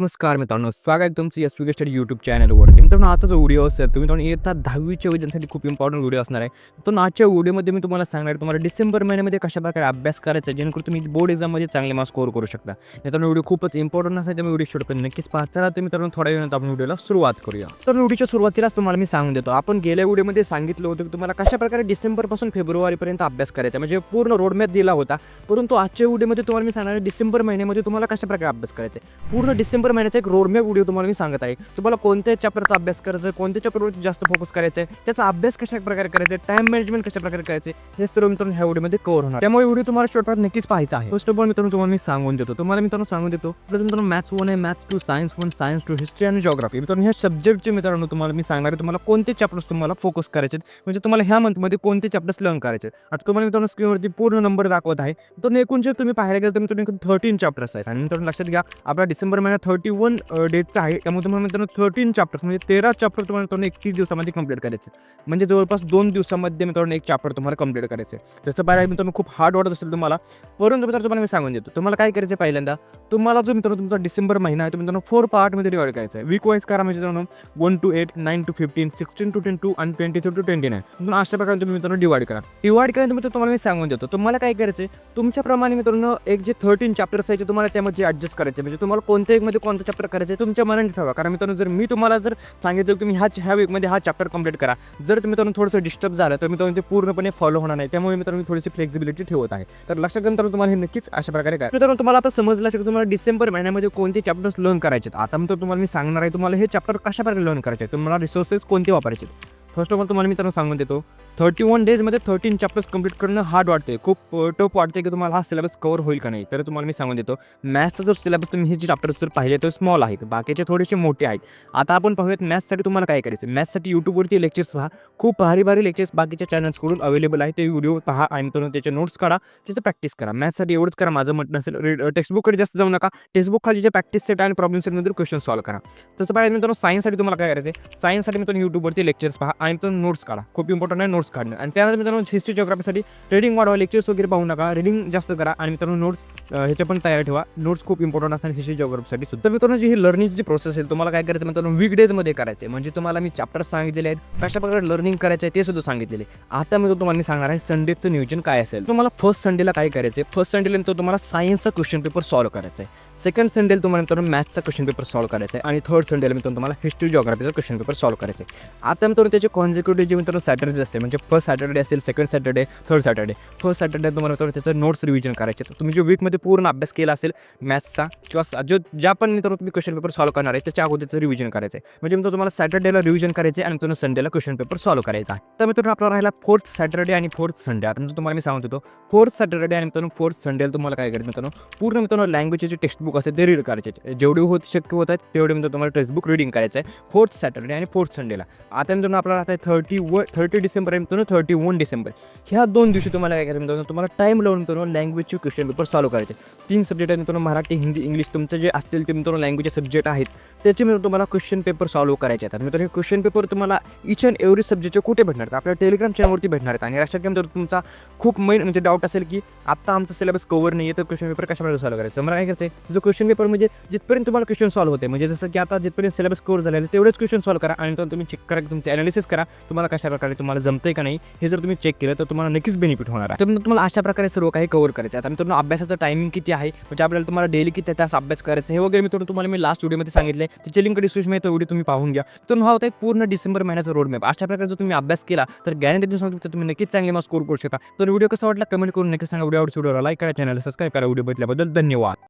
नमस्कार मित्रांनो स्वागत आहे तुमचं या विके स्टडी यूट्यूब चॅनलवरती मित्रांनो आजचा जो व्हिडिओ असेल तुम्ही मित्रांनो येतात दहावीच्या विद्यार्थ्यांसाठी खूप इम्पॉर्टंट व्हिडिओ असणार आहे. तो आजच्या व्हिडिओमध्ये मी तुम्हाला सांगणार आहे तुम्हाला डिसेंबर महिन्यामध्ये कशा प्रकारे अभ्यास करायचा जेणेकरून तुम्ही बोर्ड एक्झाममध्ये चांगले मार्क्स स्कोर करू शकता. मित्रांनो व्हिडिओ खूपच इम्पॉर्टंट असेल त्यामुळे व्हिडिओ शूट करून नक्कीच पाहता चला तर मित्रांनो थोड्या वेळात आपण व्हिडिओला सुरुवात करूया. तर व्हिडिओच्या सुरुवातीलाच तुम्हाला मी सांगून देतो. आपण गेल्या व्हिडिओमध्ये सांगितलं होतं की तुम्हाला कशा प्रकारे डिसेंबरपासून फेब्रुवारीपर्यंत अभ्यास करायचा म्हणजे पूर्ण रोडमॅप दिला होता. परंतु आजच्या व्हिडिओमध्ये तुम्हाला मी सांगणार डिसेंबर महिन्यामध्ये तुम्हाला कशा प्रकारे अभ्यास करायचा पूर्ण डिसेंबर महिन्याचा एक रोडमॅप व्हिडिओ तुम्हाला मी सांगत आहे. तुम्हाला कोणत्या चॅप्टरचा अभ्यास करायचा आहे कोणत्या चॅप्टरवरती जास्त फोकस करायचा आहे त्याचा अभ्यास कशा प्रकारे करायचा आहे टाइम मॅनेजमेंट कशा प्रकारे करायचे हे सर्व मित्रांनो ह्या व्हिडिओमध्ये कव्हर होणार. त्यामुळे व्हिडिओ तुम्हाला शॉर्टकट नक्कीच पाहायचा आहे. फर्स्ट ऑफ ऑल मित्रांनो तुम्हाला मी सांगून देतो. तुम्हाला मित्रांनो सांगून देतो मित्रांनो मॅथ्स वन आहे maths two science one science two history आणि जॉग्राफी मित्रांनो ह्या सब्जेक्टचे मित्रांनो तुम्हाला मी सांगणार आहे तुम्हाला कोणते चॅप्टर्स तुम्हाला फोकस करायचे म्हणजे तुम्हाला ह्या मंथमध्ये कोणते चॅप्टर्स लर्न करायचे आता तुम्हाला मित्रांनो स्क्रीनवरती पूर्ण नंबर दाखवत आहे. तर एकूण जे तुम्ही पाहायला गेलं तर मित्रांनो थर्टीन चॅप्टर्स आहेत. आणि मित्रांनो लक्षात घ्या आपला डिसेंबर महिन्यात थर्टी वन डेजचा आहे. त्यामुळे तुम्हाला मित्रांनो थर्टीन चॅप्टर्स म्हणजे तेरा चॅप्टर तुम्हाला मित्रांनो एकतीस दिवसामध्ये कंप्लीट करायचे म्हणजे जवळपास दोन दिवसामध्ये मित्रांनो एक चॅप्टर तुम्हाला कंप्लीट करायचे जसं पाहिजे मित्रांनो खूप हार्ड वाटत असेल तुम्हाला परंतु मित्रांनो तुम्हाला मी सांगून देतो. तुम्हाला काय करायचं आहे पहिल्यांदा तुम्हाला जो मित्रांनो तुमचा डिसेंबर महिना आहे तो मित्रांनो फोर पार्टमध्ये डिवाइड करायचा आहे. वीक वाईज करा म्हणजे मित्रांनो one two eight nine two fifteen sixteen two ten two आणि twenty three two twenty nine म्हणून अशा प्रकारे तुम्ही मित्रांनो डिवाइड करा. डिवाइड केल्यानंतर मित्रांनो तुम्हाला मी सांगून देतो. तुम्हाला काय करायचं आहे तुमच्याप्रमाणे मित्रांनो एक जे थर्टीन चॅप्टर्स आहे ते तुम्हाला त्यामध्ये ॲडजस्ट करायचे म्हणजे तुम्हाला कोणत्या एकमध्ये कोणत्या चॅप्टर करायचं आहे तुमच्या मनाने ठेवा. कारण मित्रांनो जर मी तुम्हाला जर सांगितलं की तुम्ही ह्या ह्या वीकमध्ये हा चॅप्टर कंप्लीट करा. जर तुम्ही मित्रांनो थोडंसं डिस्टर्ब झालं तर मित्रांनो ते पूर्णपणे फॉलो होणार नाही. त्यामुळे मित्रांनो मी थोडीशी फ्लेक्सिबिलिटी ठेवत आहे. तर लक्षात घेऊन तुम्हाला हे नक्कीच अशा प्रकारे काय मित्रांनो तुम्हाला आता समजलं की तुम्हाला डिसेंबर महिन्यामध्ये कोणते चॅप्टर्स लर्न करायचे आहेत आता मित्रांनो तुम्हाला मी सांगणार आहे तुम्हाला हे चॅप्टर कशा प्रकारे लर्न करायचे तुम्हाला रिसोर्सेस कोणते वापरायचे फर्स्ट ऑफ ऑल तुम्हाला मित्रांनो सांगून देतो. थर्टी वन डेजमध्ये थर्टीन चॅप्टर्स कंप्लीट करणं हार्ड वाटते खूप टफ वाटते की तुम्हाला हा सिलेबस कवर होईल का नाही. तर तुम्हाला मी सांगून देतो. मॅथ्सचा जो सिलेबस तुम्ही हे जे चॅप्टर्स जर पाहिले तर स्मॉल आहेत. बाकीचे थोडेसे मोठे आहेत. आता आपण पाहूयात मॅथ्ससाठी तुम्हाला काय करायचं मॅथ्ससाठी यूट्यूबवरती लेक्चर्स पहा. खूप भारी भारी लेक्चर्स बाकीच्या चॅनल्सकडून अवेलेबल आहे. ते व्हिडिओ पहा आणि तुम्ही त्याचे नोट्स काढा. त्याचं प्रॅक्टिस करा. मॅथ्ससाठी एवढंच करा. माझं म्हणणं असेल टेक्स्टबुककडे जास्त जाऊ नका. टेक्स्टबुक खाली जे प्रॅक्टिस सेट आणि प्रॉब्लेम सेटमध्ये क्वेश्चन सॉल्व करा. तसं पाहिजे मित्रांनो सायन्ससाठी तुम्हाला काय करायचं आहे सायन्ससाठी मित्रांनो यूट्यूबवरती लेक्चर्स पहा. आणि तो नोट्स काढा. खूप इम्पॉर्टंट आहे नोट्स काढणं. आणि त्यानंतर मित्रांनो हिस्ट्री जिओग्राफीसाठी रीडिंग वाढवा लेक्चर्स वगैरे पाहू नका. रीडिंग जास्त करा. आणि मित्रांनो नोट्स ह्याच्या पण तयार ठेवा. नोट्स खूप इम्पॉर्टंट असतात हिस्ट्री जिओग्राफीसाठी सुद्धा. मित्रांनो जी ही लर्निंगची प्रोसेस आहे तुम्हाला काय करायचं मित्रांनो वीकडेजमध्ये करायचं आहे म्हणजे तुम्हाला मी चॅप्टर सांगितलेले आहेत. कशा प्रकारे लर्निंग करायचं आहे ते सुद्धा सांगितलेले आता मी तुम्हाला मी सांगणार आहे संडेचं नियोजन काय असेल. तुम्हाला फर्स्ट संडेला काय करायचं आहे फर्स्ट संडेला तर तुम्हाला सायन्सचा क्वेश्चन पेपर सॉल्व करायचा आहे सेकंड संडेला तुम्हाला मित्रांनो मॅथ्सचा क्वेश्चन पेपर सॉल्व करायचा आहे आणि थर्ड संडेला मित्रांनो तुम्हाला हिस्ट्री जिओग्राफीचा क्वेश्चन पेपर सॉल्व करायचा आहे आता मित्रांनो त्याचे कॉन्झिक्युटिव्ह जे मित्रांनो सॅटर्डे असते. म्हणजे फर्स्ट सॅटर्डे असेल second Saturday third Saturday first Saturday तुम्हाला मित्रांनो त्याचं नोट्स रिव्हिजन करायचे. तर तुम्ही जो वीकमध्ये पूर्ण अभ्यास केला असेल मॅथ्सचा किंवा जो ज्या पण मित्रांनो तुम्ही क्वेश्चन पेपर सॉल्व्ह करणार आहे त्याच्या अगोदरचं रिव्हिजन करायचं आहे. म्हणजे मित्रांनो तुम्हाला सॅटर्डेला रिव्हिजन करायचे आणि तुम्हाला संडेला क्वेश्चन पेपर सॉल्व्ह करायचा आहे. तर मित्रांनो आपला राहिला फोर्थ सॅटर्डे आणि फोर्थ संडे आता मित्रांनो तुम्हाला मी सांगत होतो फोर्थ सॅटर्डे आणि मित्रांनो फोर्थ संडेला तुम्हाला काय करायचं मित्रांनो पूर्ण मित्रांनो लँग्वेजचे टेक्स्ट टेक्स्टबुक असते ते रीड करायचे जेवढे होत शक्य होत आहेत तेवढे मित्र तुम्हाला टेक्स्टबुक रिडिंग करायचं आहे फोर्थ सॅटर्डे आणि फोर्थ संडेला आता मित्रांनो आपल्याला आता थर्टी व थर्टी डिसेंबर आहे मित्रांनो थर्टी वन डिसेंबर. ह्या दोन दिवशी तुम्हाला काय करायचं मित्रांनो तुम्हाला टाईम लावून मित्रांनो लँग्वेजचे क्वेश्चन पेपर सॉल्व करायचे. तीन सब्जेक्ट आहेत मित्रांनो मराठी हिंदी इंग्लिश तुमचे जे असतील ते मित्रांनो लँग्वेजचे सब्जेक्ट आहेत. त्याचे मित्रांनो तुम्हाला क्वेश्चन पेपर सॉल्व करायचे आहेत. मित्रांनो हे क्वेश्चन पेपर तुम्हाला इच अँड एव्हरी सब्जेक्टचे कुठे भेटणार? आहेत आपल्या टेलिग्राम चॅनलवरती भेटणार आहेत. आणि लक्षात घ्या मित्रांनो तुमचा खूप मेन म्हणजे डाऊट असेल की आता आमचा सिलेबस कवर नाही आहे तर क्वेश्चन पेपर कशाप्रकारे सॉल्व करायचं? मला काय करायचं आहे जो क्वेश्चन पेपर म्हणजे जिथपर्यंत तुम्हाला क्वेश्चन सॉल्व होते म्हणजे जसं की आता जिथपर्यंत सिलेबस कवर झालेलं तेवढेच क्वेश्चन सॉल्व करा. आणि तुम्ही चेक करा तुमचे अनालिसिस करा. तुम्हाला कशा प्रकारे तुम्हाला जमतंय का नाही हे जर तुम्ही चेक केलं तर तुम्हाला नक्कीच बेनिफिट होणार आहे. तर तुम्हाला अशा प्रकारे सर्व काही कवर करायचं आहे. आता मित्रांनो अभ्यासाचं टायमिंग किती आहे? म्हणजे आपल्याला तुम्हाला डेली किती तास अभ्यास करायचा हे वगैरे मित्रांनो तुम्हाला मी लास्ट व्हिडिओमध्ये सांगितले त्याची लिंक डिस्क्रिप्शन तो व्हिडिओ तुम्ही पाहून घ्या. तर हा होता एक पूर्ण डिसेंबर महिन्याचा रोड मॅप अशा प्रकारे जर तुम्ही अभ्यास केला तर गॅरंटी तुम्ही सांगतो तर तुम्ही नक्कीच चांगले मार्क्स स्कोर करू शकता. तर व्हिडिओ कसा वाटला कमेंट करून नक्की सांगा. व्हिडिओ व्हिडिओला लाईक करा चॅनल सबस्क्राईब करा. व्हिडिओ बघितल्याबद्दल धन्यवाद.